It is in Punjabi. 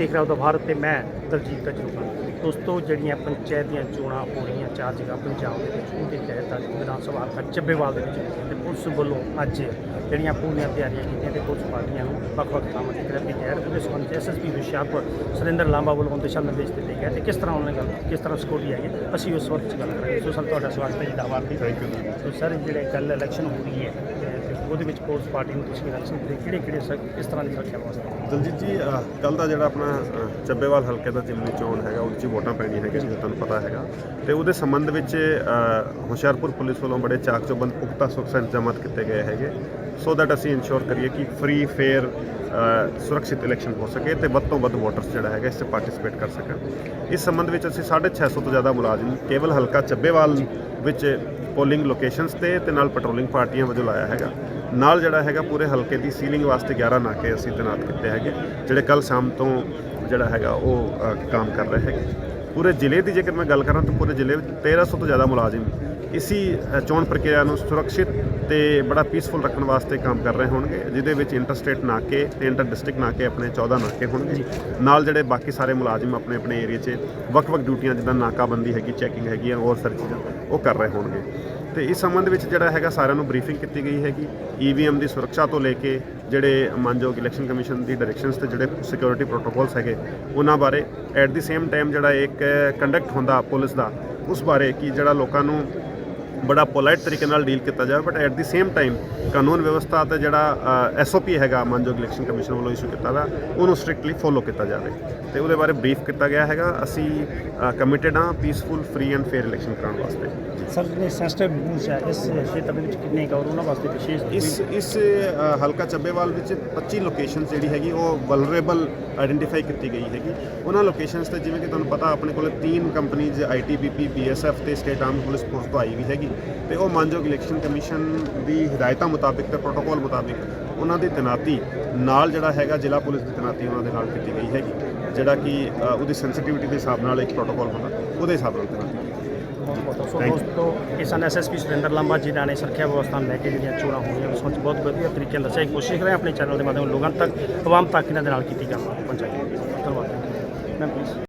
ਦੇਖ ਰਿਹਾ ਉਹਦਾ ਭਾਰਤ ਤੇ ਮੈਂ ਦਲਜੀਤ ਤਜਰਬਾ ਦੋਸਤੋ ਜਿਹੜੀਆਂ ਪੰਚਾਇਤ ਦੀਆਂ ਚੋਣਾਂ ਹੋ ਰਹੀਆਂ ਚਾਰ ਜਗ੍ਹਾ ਪੰਜਾਬ ਦੇ ਵਿੱਚ ਉਹਦੇ ਤਹਿਤ ਅੱਜ ਵਿਧਾਨ ਸਭਾ ਹਲਕਾ ਚੱਬੇਵਾਲ ਦੇ ਵਿੱਚ ਤੇ ਪੁਲਿਸ ਵੱਲੋਂ ਅੱਜ ਜਿਹੜੀਆਂ ਪੂਰੀਆਂ ਤਿਆਰੀਆਂ ਕੀਤੀਆਂ ਤੇ ਪੁਲਿਸ ਪਾਰਟੀਆਂ ਨੂੰ ਵੱਖ-ਵੱਖ ਥਾਵਾਂ ਤੇ ਕਿਹੜਾ ਗਏ ਉਹਦੇ ਸੰਬੰਧ ਵਿੱਚ ਐਸਐਸਪੀ ਹੁਸ਼ਿਆਰਪੁਰ ਸੁਰਿੰਦਰ ਲਾਂਬਾ ਵੱਲੋਂ ਦਿਸ਼ਾ ਨਿਰਦੇਸ਼ ਦਿੱਤੇ ਗਏ। ਤੇ ਕਿਸ ਤਰ੍ਹਾਂ ਉਹਨਾਂ ਨੇ ਗੱਲ ਕਿਸ ਤਰ੍ਹਾਂ ਸਿਕਿਉਰਿਟੀ ਆਈ ਹੈ? ਅਸੀਂ ਉਸ ਵਕਤ 'ਚ ਗੱਲ ਕਰਾਂਗੇ। ਸੋ ਸਰ ਤੁਹਾਡਾ ਸਵਾਗਤ ਹੈ ਜੀ ਦਾਵਾਰ ਦੀ ਥੈਂਕ ਯੂ ਸੋ ਸਰ ਜਿਹੜੇ ਕੱਲ ਇਲੈਕਸ਼ਨ ਹੋ ਰਹੀ ਹੈ ਤੇ ਉਹਦੇ ਵਿੱਚ ਪੁਲਿਸ ਪਾਰਟੀ ਨੂੰ ਤੁਸੀਂ ਇਲੈਕਸ਼ਨ ਦੇ ਕਿਹੜੇ ਕਿਹੜੇ ਸਰ ਕਿਸ ਤਰ੍ਹਾਂ ਦੀ ਸੁਰੱਖਿਆ ਵਾਸਤੇ ਦਲਜੀਤ ਜੀ ਕੱਲ ਦਾ ਜਿਹੜਾ ਆਪਣਾ ਅ, ਚੱਬੇਵਾਲ ਹਲਕੇ ਦਾ ਜਿਮਨੀ ਚੋਣ ਹੈਗਾ ਉਹਦੇ 'ਚ ਵੋਟਾਂ ਪੈਣੀਆਂ ਹੈਗੀਆਂ ਜਿਵੇਂ ਤੁਹਾਨੂੰ ਪਤਾ ਹੈਗਾ। ਤੇ ਉਹਦੇ ਸੰਬੰਧ ਵਿੱਚ ਅ, ਹੁਸ਼ਿਆਰਪੁਰ ਪੁਲਿਸ ਵੱਲੋਂ ਬੜੇ ਚਾਕ ਚੌਬੰਦ ਪੁਖਤਾ ਸੁਰੱਖਿਆ ਇੰਤਜ਼ਾਮਾਤ ਕੀਤੇ ਗਏ ਹੈਗੇ। ਸੋ ਦੈਟ ਅਸੀਂ ਇਨਸ਼ੋਰ ਕਰੀਏ ਕਿ ਫ੍ਰੀ ਫੇਅਰ ਸੁਰੱਖਿਅਤ ਇਲੈਕਸ਼ਨ ਹੋ ਸਕੇ ਤੇ ਵੱਧ ਤੋਂ ਵੱਧ ਵੋਟਰਸ ਜਿਹੜਾ ਹੈਗਾ ਇਸ 'ਚ ਪਾਰਟਿਸਿਪੇਟ ਕਰ ਸਕਣ। ਇਸ ਸੰਬੰਧ ਵਿੱਚ ਅਸੀਂ 650 ਤੋਂ ਜ਼ਿਆਦਾ ਮੁਲਾਜ਼ਮ ਕੇਵਲ ਹਲਕਾ ਚੱਬੇਵਾਲ ਵਿੱਚ ਪੋਲਿੰਗ ਲੋਕੇਸ਼ਨਸ ਤੇ ਤੇ ਨਾਲ ਪੈਟਰੋਲਿੰਗ ਪਾਰਟੀਆਂ ਵਜੋਂ ਲਾਇਆ ਹੈਗਾ। ਨਾਲ ਜਿਹੜਾ ਹੈਗਾ ਪੂਰੇ ਹਲਕੇ ਦੀ ਸੀਲਿੰਗ ਵਾਸਤੇ 11 ਨਾਕੇ ਅਸੀਂ ਤੈਨਾਤ ਕੀਤੇ ਹੈਗੇ, ਜਿਹੜੇ ਕੱਲ ਸ਼ਾਮ ਤੋਂ ਜਿਹੜਾ ਹੈਗਾ ਉਹ ਕੰਮ ਕਰ ਰਹੇ ਹੈਗੇ। ਪੂਰੇ ਜ਼ਿਲ੍ਹੇ ਦੀ ਜੇਕਰ ਮੈਂ ਗੱਲ ਕਰਾਂ ਤਾਂ ਪੂਰੇ ਜ਼ਿਲ੍ਹੇ ਵਿੱਚ 1300 ਤੋਂ ਜ਼ਿਆਦਾ ਮੁਲਾਜ਼ਮ ਇਸੀ ਚੋਣ ਪ੍ਰਕਿਰਿਆ ਨੂੰ ਸੁਰੱਖਿਅਤ ਤੇ ਬੜਾ ਪੀਸਫੁਲ ਰੱਖਣ ਵਾਸਤੇ ਕੰਮ ਕਰ ਰਹੇ ਹੋਣਗੇ, ਜਿਹਦੇ ਵਿੱਚ ਇੰਟਰ ਸਟੇਟ ਨਾਕੇ ਤੇ ਇੰਟਰ ਡਿਸਟ੍ਰਿਕਟ ਨਾਕੇ ਆਪਣੇ 14 ਨਾਕੇ ਹੋਣਗੇ। ਨਾਲ ਜਿਹੜੇ ਬਾਕੀ ਸਾਰੇ ਮੁਲਾਜ਼ਮ ਆਪਣੇ ਆਪਣੇ ਏਰੀਆ 'ਚ ਵੱਖ-ਵੱਖ ਡਿਊਟੀਆਂ ਜਿੱਦਾਂ ਨਾਕਾਬੰਦੀ ਹੈਗੀ ਚੈਕਿੰਗ ਹੈਗੀ ਆ, ਹੋਰ ਸਾਰੀ ਚੀਜ਼ਾਂ ਉਹ ਕਰ ਰਹੇ ਹੋਣਗੇ। ਤੇ ਇਸ ਸੰਬੰਧ ਵਿੱਚ ਜਿਹੜਾ ਹੈਗਾ ਸਾਰਿਆਂ ਨੂੰ ਬਰੀਫਿੰਗ ਕੀਤੀ ਗਈ ਹੈਗੀ ਈਵੀਐਮ ਦੀ ਸੁਰੱਖਿਆ ਤੋਂ ਲੈ ਕੇ ਜਿਹੜੇ ਮਾਨਯੋਗ ਇਲੈਕਸ਼ਨ ਕਮਿਸ਼ਨ ਦੀ ਡਾਇਰੈਕਸ਼ਨਸ ਤੇ ਜਿਹੜੇ ਸਿਕਿਉਰਿਟੀ ਪ੍ਰੋਟੋਕੋਲਸ ਹੈਗੇ, ਉਹਨਾਂ ਬਾਰੇ ਐਟ ਦੀ ਸੇਮ ਟਾਈਮ ਜਿਹੜਾ ਇੱਕ ਕੰਡਕਟ ਹੁੰਦਾ ਪੁਲਿਸ ਦਾ, ਉਸ ਬਾਰੇ ਕਿ ਜਿਹੜਾ ਲੋਕਾਂ ਨੂੰ ਬੜਾ ਪੋਲਾਈਟ ਤਰੀਕੇ ਨਾਲ ਡੀਲ ਕੀਤਾ ਜਾਵੇ but at the same time ਕਾਨੂੰਨ ਵਿਵਸਥਾ ਤੇ ਜਿਹੜਾ ਐਸਓਪੀ ਹੈਗਾ ਮਾਨਯੋਗ ਇਲੈਕਸ਼ਨ ਕਮਿਸ਼ਨ ਵੱਲੋਂ ਇਸ਼ੂ ਕੀਤਾ ਵਾ ਉਹਨੂੰ ਸਟ੍ਰਿਕਟਲੀ ਫੋਲੋ ਕੀਤਾ ਜਾਵੇ। ਤੇ ਉਹਦੇ ਬਾਰੇ ਬਰੀਫ ਕੀਤਾ ਗਿਆ ਹੈਗਾ ਅਸੀਂ ਕਮਿਟਡ ਹਾਂ peaceful free and fair election ਕਰਾਉਣ ਵਾਸਤੇ। ਸਰ ਜਿਹੜੇ ਸੈਂਸਿਟਿਵ ਬੂਥ ਹੈ ਇਸ ਖੇਤਰ ਦੇ ਵਿੱਚ ਕਿੰਨੇ ਕਵਰ ਉਹਨਾਂ ਵਾਸਤੇ ਵਿਸ਼ੇਸ਼ ਇਸ ਇਸ ਹਲਕਾ ਚੱਬੇਵਾਲ ਵਿੱਚ 25 ਲੋਕੇਸ਼ਨ ਜਿਹੜੀ ਹੈਗੀ ਉਹ ਵਲਨਰੇਬਲ ਆਇਡੈਂਟੀਫਾਈ ਕੀਤੀ ਗਈ ਹੈਗੀ। ਉਹਨਾਂ ਲੋਕੇਸ਼ਨਸ ਤੇ ਜਿਵੇਂ ਕਿ ਤੁਹਾਨੂੰ ਪਤਾ ਆਪਣੇ ਕੋਲ ਤਿੰਨ ਕੰਪਨੀਜ਼ ਆਈਟੀਬੀਪੀ ਬੀਐਸਐਫ ਤੇ ਸਟੇਟ ਆਰਮ ਪੁਲਿਸ ਫੋਰਸ ਤੋਂ ਆਈ ਵੀ ਹੈਗੀ। ਤੇ ਉਹ ਮਾਨਯੋਗ ਇਲੈਕਸ਼ਨ ਕਮਿਸ਼ਨ ਦੀ ਹਦਾਇਤਾਂ ਮੁਤਾਬਿਕ ਤੇ ਪ੍ਰੋਟੋਕਾਲ ਮੁਤਾਬਿਕ ਉਹਨਾਂ ਦੀ ਤੈਨਾਤੀ ਨਾਲ ਜਿਹੜਾ ਹੈਗਾ ਜ਼ਿਲ੍ਹਾ ਪੁਲਿਸ ਦੀ ਤੈਨਾਤੀ ਉਹਨਾਂ ਦੇ ਨਾਲ ਕੀਤੀ ਗਈ ਹੈਗੀ ਜਿਹੜਾ ਕਿ ਉਹਦੀ ਸੈਂਸਿਟੀਵਿਟੀ ਦੇ ਹਿਸਾਬ ਨਾਲ ਇੱਕ ਪ੍ਰੋਟੋਕਾਲ ਹੁੰਦਾ ਉਹਦੇ ਹਿਸਾਬ ਨਾਲ ਤੈਨਾਤੀ ਸੋ. ਦੋਸਤੋ ਕਿਸਾਨ ਐਸਐਸਪੀ ਸੁਰਿੰਦਰ ਲਾਂਬਾ ਜਿਨ੍ਹਾਂ ਨੇ ਸੁਰੱਖਿਆ ਵਿਵਸਥਾ ਲੈ ਕੇ ਜਿਹੜੀਆਂ ਚੋਣਾਂ ਹੋਣੀਆਂ ਉਸ ਵਿੱਚ ਬਹੁਤ ਵਧੀਆ ਤਰੀਕੇ ਨਾਲ ਦੱਸਿਆ। ਕੋਸ਼ਿਸ਼ ਕਰ ਆਪਣੇ ਚੈਨਲ ਦੇ ਮਾਧਿਅਮ ਲੋਕਾਂ ਤੱਕ ਆਵਾਮ ਤੱਕ ਇਹਨਾਂ ਦੇ ਨਾਲ ਕੀਤੀ ਜਾਵੇ ਪਹੁੰਚਾਈ ਧੰਨਵਾਦ। Ma'am please